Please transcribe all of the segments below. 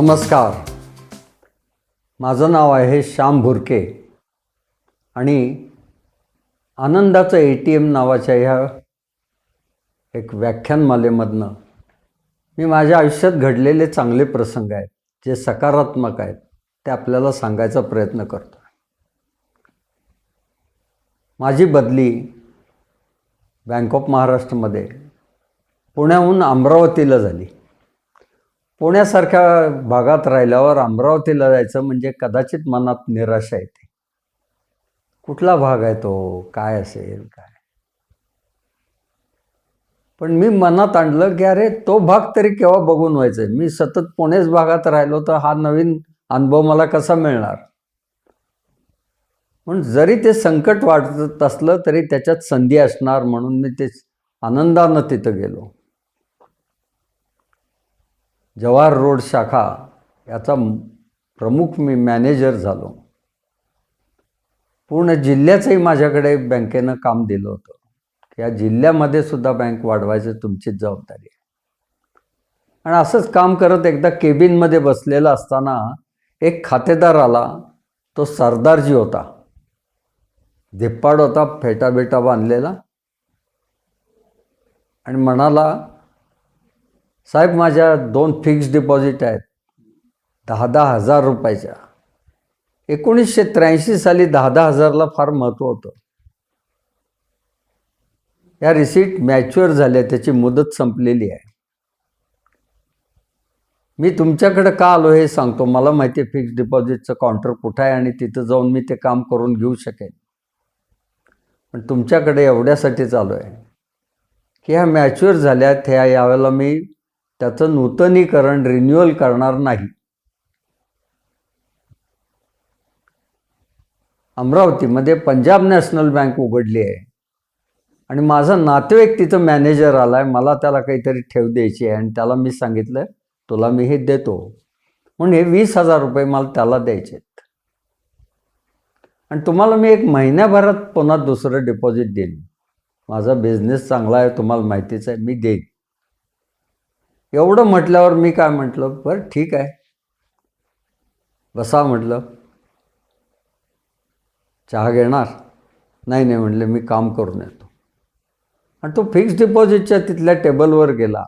नमस्कार. माझं नाव आहे श्याम भुरके आणि आनंदाचं ए टी एम नावाच्या ह्या एक व्याख्यानमालेमधनं मी माझ्या आयुष्यात घडलेले चांगले प्रसंग आहेत जे सकारात्मक आहेत ते आपल्याला सांगायचा प्रयत्न करतो माझी बदली बँक ऑफ महाराष्ट्रमध्ये पुण्याहून अमरावतीला झाली. पुण्यासारख्या भागात राहिल्यावर अमरावतीला जायचं म्हणजे कदाचित मनात निराशा येते. कुठला भाग आहे तो? काय असेल? काय? पण मी मनात आणलं की अरे तो भाग तरी केव्हा बघून व्हायचं मी सतत पुणेच भागात राहिलो तर हा नवीन अनुभव मला कसा मिळणार? पण जरी ते संकट वाटत असलं तरी त्याच्यात संधी असणार म्हणून मी ते आनंदानं तिथं गेलो. जवाहर रोड शाखा याचा प्रमुख मी मॅनेजर झालो. पूर्ण जिल्ह्याचंही माझ्याकडे बँकेनं काम दिलं होतं. की या जिल्ह्यामध्ये सुद्धा बँक वाढवायचं तुमचीच जबाबदारी आहे. आणि असंच काम करत एकदा केबिनमध्ये बसलेला असताना एक खातेदार आला. तो सरदारजी होता. धिप्पाड होता फेटा बेटा बांधलेला. आणि म्हणाला साहेब माझ्या दोन फिक्स डिपॉझिट आहेत. दहा दहा हजार रुपयाच्या. एकोणीसशे त्र्याऐंशी साली दहा दहा हजारला फार महत्त्व होतं. या रिसीट मॅच्युअर झाल्या त्याची मुदत संपलेली आहे. मी तुमच्याकडे का आलो हे सांगतो. मला माहिती आहे फिक्स डिपॉझिटचं काउंटर कुठं आहे आणि तिथं जाऊन मी ते काम करून घेऊ शकेन. पण तुमच्याकडे एवढ्यासाठीच आलो आहे. की ह्या मॅच्युअर झाल्यात ह्या यावेळेला मी त्याचं नूतनीकरण रिन्युअल करणार नाही. अमरावतीमध्ये पंजाब नॅशनल बँक उघडली आहे. आणि माझा नातेवाईक तिथं मॅनेजर आला आहे मला त्याला काहीतरी ठेव द्यायची आहे. आणि त्याला मी सांगितलं तुला मी हे देतो. म्हणून हे वीस हजार रुपये मला त्याला द्यायचे आहेत. आणि तुम्हाला मी एक महिन्याभरात पुन्हा दुसरं डिपॉझिट देईन. माझा बिझनेस चांगला आहे तुम्हाला माहितीच आहे मी देईन. एवढं म्हटल्यावर मी काय म्हटलं बरं ठीक आहे. बसा म्हटलं. चहा घेणार? नाही नाही म्हटले मी काम करून येतो. आणि तो फिक्स डिपॉझिटच्या तिथल्या टेबलवर गेला.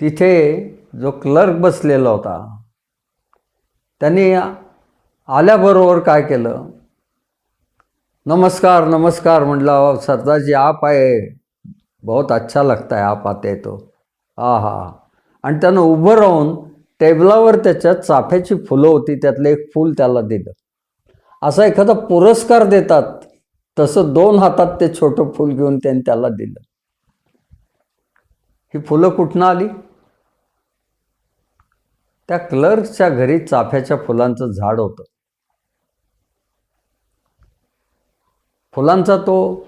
तिथे जो क्लर्क बसलेला होता त्यांनी आल्याबरोबर काय केलं? नमस्कार नमस्कार म्हटलं सरदारजी सरदार जी आप आहे बहुत अच्छा लगता है आप आते तो. हा हा आणि त्यानं उभं राहून टेबलावर त्याच्या चाफ्याची फुलं होती त्यातलं एक फूल त्याला दिलं. असा एखादा पुरस्कार देतात तसं दोन हातात ते छोटं फूल घेऊन त्यांनी त्याला दिलं. ही फुलं कुठनं आली? त्या क्लर्कच्या घरी चाफ्याच्या फुलांचं झाड होतं. फुलांचा तो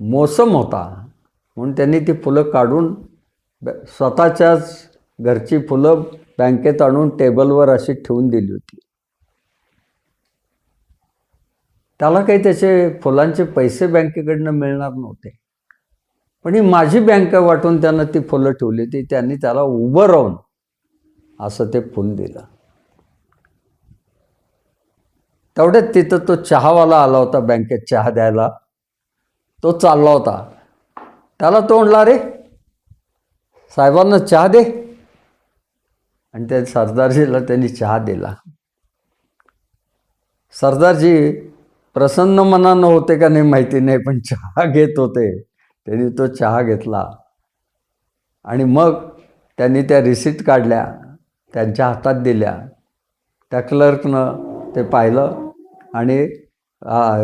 मोसम होता म्हणून त्यांनी ती फुलं काढून स्वतःच्याच घरची फुलं बँकेत आणून टेबलवर अशी ठेवून दिली होती. त्याला काही त्याचे फुलांचे पैसे बँकेकडनं मिळणार नव्हते. पण ही माझी बँक वाटून त्यानं ती फुलं ठेवली होती त्यांनी त्याला उभं राहून असं ते फुल दिलं. तेवढ्यात तिथं तो चहावाला आला होता बँकेत चहा द्यायला. तो चालला होता. त्याला तो म्हणला रे. साहेबांना चहा दे. आणि त्या सरदारजीला त्यांनी चहा दिला. सरदारजी प्रसन्न मनानं होते का नाही माहिती नाही पण चहा घेत होते. त्यांनी तो चहा घेतला. आणि मग त्यांनी त्या रिसिट काढल्या त्यांच्या हातात दिल्या. त्या क्लर्कनं ते पाहिलं आणि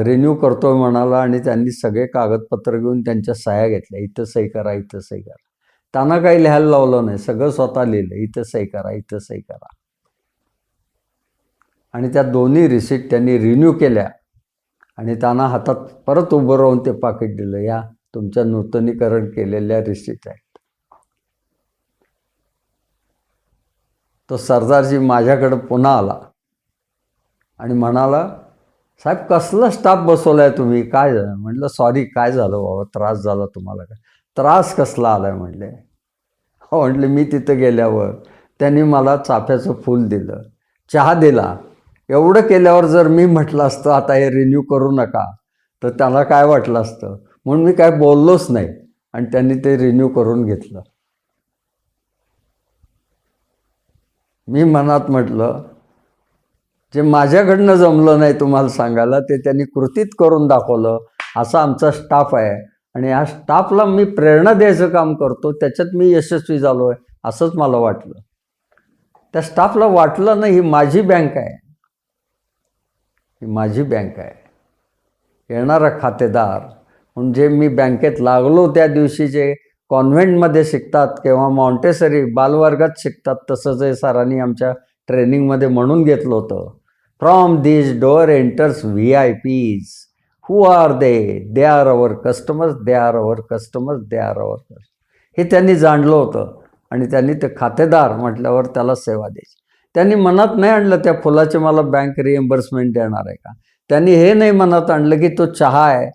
रिन्यू करतोय म्हणाला आणि त्यांनी सगळे कागदपत्र घेऊन त्यांच्या सह्या घेतल्या. इथं सही करा इथं सही करा. त्यांना काही लिहायला लावलं नाही. सगळं स्वतः लिहिलं. इथं सही करा इथं सही करा. आणि त्या दोन्ही रिसिट त्यांनी रिन्यू केल्या. आणि त्यांना हातात परत उभं राहून ते पाकिट दिलं. या तुमच्या नूतनीकरण केलेल्या रिसिट आहेत. तो सरदारजी माझ्याकडं पुन्हा आला आणि म्हणाला साहेब कसला स्टाफ बसवला आहे तुम्ही? काय झालं? म्हटलं सॉरी काय झालं बाबा? त्रास झाला तुम्हाला काय त्रास कसला आला आहे म्हटले. हो, म्हटलं मी तिथं गेल्यावर त्यांनी मला चाफ्याचं फूल दिलं. चहा दिला. एवढं केल्यावर जर मी म्हटलं असतं आता हे रिन्यू करू नका तर त्याला काय वाटलं असतं? म्हणून मी काय बोललोच नाही आणि त्यांनी ते रिन्यू करून घेतलं. मी मनात म्हटलं जे माझ्याकडनं जमलं नाही तुम्हाला सांगायला ते त्यांनी कृतीत करून दाखवलं. असा आमचा स्टाफ आहे. आणि या स्टाफला मी प्रेरणा द्यायचं काम करतो त्याच्यात मी यशस्वी झालो आहे असंच मला वाटलं. त्या स्टाफला वाटलं ना ही माझी बँक आहे. ही माझी बँक आहे. येणारा खातेदार म्हणजे मी बँकेत लागलो त्या दिवशी जे कॉन्व्हेंटमध्ये शिकतात किंवा मॉन्टेसरी बालवर्गात शिकतात तसं जे सरांनी आमच्या ट्रेनिंगमध्ये म्हणून घेतलं होतं. From this door enters V I Ps who are they they are our customers they are our customers they are our हे त्यांनी जाणलं होतं आणि त्यांनी ते खातेदार म्हटल्यावर त्याला सेवा द्यायची. त्यांनी मनात नाही आणलं त्या फुलाचे मला बँक रिएम्बर्समेंट देणार आहे का? त्यांनी हे नाही मनात आणलं की तो चहा आहे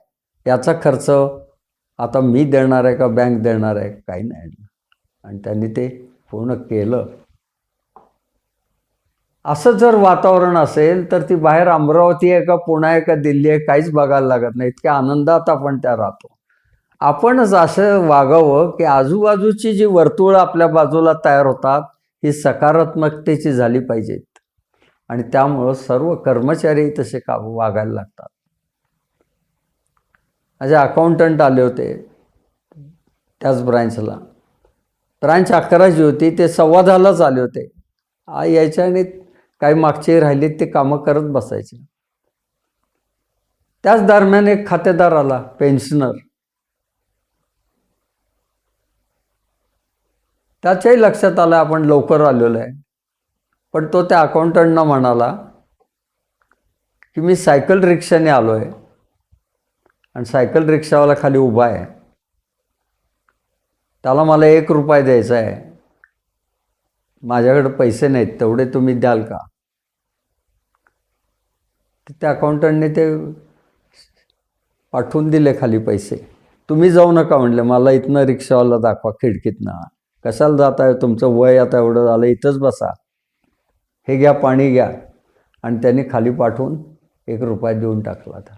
याचा खर्च आता मी देणार आहे का बँक देणार आहे? काही नाही आणलं. आणि त्यांनी ते पूर्ण केलं. असं जर वातावरण असेल तर ती बाहेर अमरावती आहे का पुणे आहे का दिल्ली आहे काहीच बघायला लागत नाही. इतक्या आनंदात आपण त्या राहतो. आपणच असं वागावं की आजूबाजूची जी वर्तुळं आपल्या बाजूला तयार होतात ही सकारात्मकतेची झाली पाहिजेत. आणि त्यामुळं सर्व कर्मचारी तसे का वागायला लागतात. माझे अकाउंटंट आले होते त्याच ब्रँचला ब्रांच अकराची होती ते सव्वा दहालाच आले होते. आ यायच्या आणि काही मागचे राहिलेत ते कामं करत बसायचे. त्याच दरम्यान एक खातेदार आला पेन्शनर. त्याच्याही लक्षात आलं आपण लवकर आलेलो आहे. पण तो त्या अकाउंटंटना म्हणाला की मी सायकल रिक्षाने आलो आहे आणि सायकल रिक्षावाला खाली उभा आहे. त्याला मला एक रुपया द्यायचा आहे. माझ्याकडे पैसे नाहीत तेवढे तुम्ही द्याल का? तर त्या अकाउंटंटने ते पाठवून दिले खाली पैसे. तुम्ही जाऊ नका म्हणले मला इथनं रिक्षावाला दाखवा खिडकीतनं. कशाला जात आहे तुमचं वय आता एवढं झालं इथंच बसा. हे घ्या पाणी घ्या. आणि त्यांनी खाली पाठवून एक रुपया देऊन टाकला था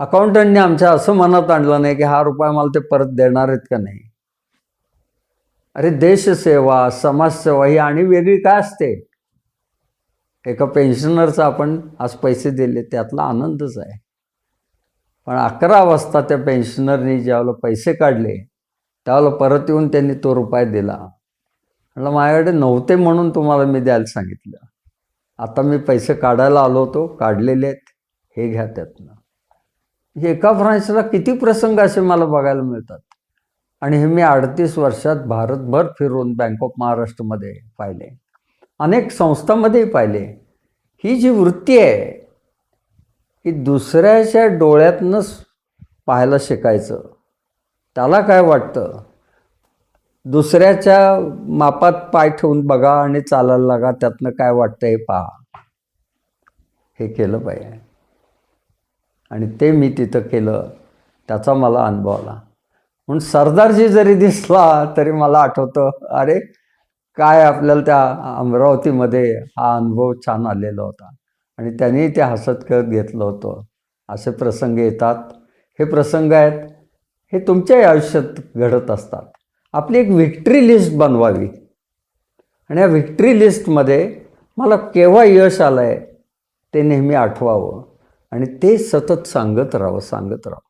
अकाउंटंटने आमच्या असं मनात आणलं नाही की हा रुपया मला ते परत देणार आहेत का नाही. अरे देशसेवा समाजसेवा ही आणि वेगळी काय असते? एका पेन्शनरचा आपण आज पैसे दिले त्यातला आनंदच आहे. पण अकरा वाजता त्या पेन्शनरनी ज्यावेळेला पैसे काढले त्यावेळेला परत येऊन त्यांनी तो रुपया दिला. म्हटलं माझ्याकडे नव्हते म्हणून तुम्हाला मी द्यायला सांगितलं. आता मी पैसे काढायला आलो होतो काढलेले आहेत हे घ्या त्यातनं. हे एका फ्रान्सला किती प्रसंग असे मला बघायला मिळतात. आणि हे मी अडतीस वर्षात भारतभर फिरून बँक ऑफ महाराष्ट्रमध्ये पाहिले. अनेक संस्थांमध्येही पाहिले. ही जी वृत्ती आहे की दुसऱ्याच्या डोळ्यातनंच पाहायला शिकायचं. त्याला काय वाटतं? दुसऱ्याच्या मापात पाय ठेवून बघा आणि चालायला लागा त्यातनं काय वाटतं हे पहा. हे केलं पाहिजे. आणि ते मी तिथं केलं त्याचा मला अनुभव आला. म्हणून सरदारजी जरी दिसला तरी मला आठवतं अरे काय आपल्याला त्या अमरावतीमध्ये हा अनुभव छान आलेला होता. आणि त्यांनी ते हसत करत घेतलं होतं. असे प्रसंग येतात. हे प्रसंग आहेत. हे तुमच्याही आयुष्यात घडत असतात. आपली एक व्हिक्टरी लिस्ट बनवावी. आणि या व्हिक्टरी लिस्टमध्ये मला केव्हा यश आलं आहे ते नेहमी आठवावं. आणि ते सतत सांगत राहावं सांगत राहावं.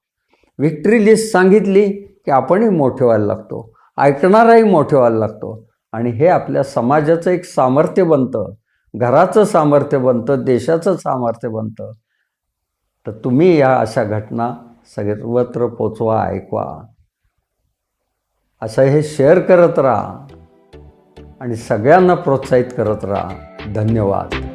व्हिक्टरी लिस्ट सांगितली की आपणही मोठे व्हायला लागतो. ऐकणाराही मोठे व्हायला लागतो. आणि हे आपल्या समाजाचं एक सामर्थ्य बनतं घराचं सामर्थ्य बनतं देशाचं सामर्थ्य बनतं. तर तुम्ही या अशा घटना सर्वत्र पोचवा ऐकवा. असं हे शेअर करत राहा आणि सगळ्यांना प्रोत्साहित करत राहा. धन्यवाद.